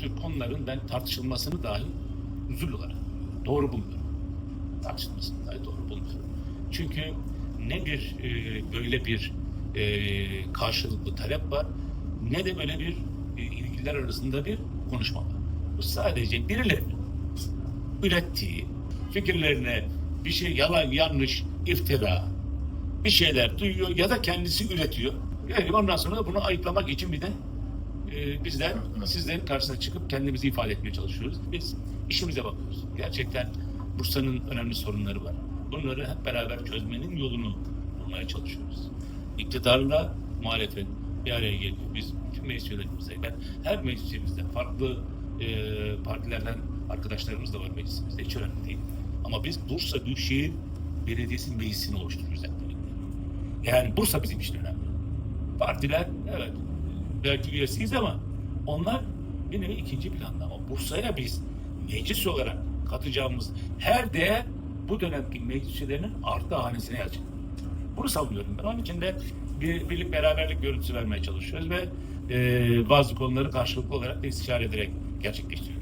tür konuların ben tartışılmasını dahi üzül olarak doğru bulmuyorum. Tartışılmasını dahi doğru bulmuyorum. Çünkü ne bir e, böyle bir e, karşılıklı talep var ne de böyle bir e, ilgililer arasında bir konuşma var. Bu sadece birilerinin ürettiği fikirlerine bir şey yalan, yanlış, iftira bir şeyler duyuyor ya da kendisi üretiyor. Yani ondan sonra da bunu ayıklamak için bir de e, bizler sizlerin karşısına çıkıp kendimizi ifade etmeye çalışıyoruz. Biz işimize bakıyoruz. Gerçekten Bursa'nın önemli sorunları var. Bunları hep beraber çözmenin yolunu bulmaya çalışıyoruz. İktidarla muhalefet bir araya geliyor. Biz bütün meclis üyelerimizle, ben her meclisimizde farklı e, partilerden arkadaşlarımız da var meclisimizde. Hiç önemli değil. Ama biz Bursa Büyükşehir Belediyesi Meclisi'ni oluşturuyoruz. Yani Bursa bizim için önemli. Partiler evet belki üyesiyiz ama onlar bir nevi ikinci planda ama Bursa'ya biz meclis olarak katacağımız her değer bu dönemki meclis üyelerinin artı hanesine yazacak. Bunu savunuyorum ben. Onun için de bir birlik beraberlik görüntüsü vermeye çalışıyoruz ve e, bazı konuları karşılıklı olarak da istişare ederek gerçekleştiriyoruz.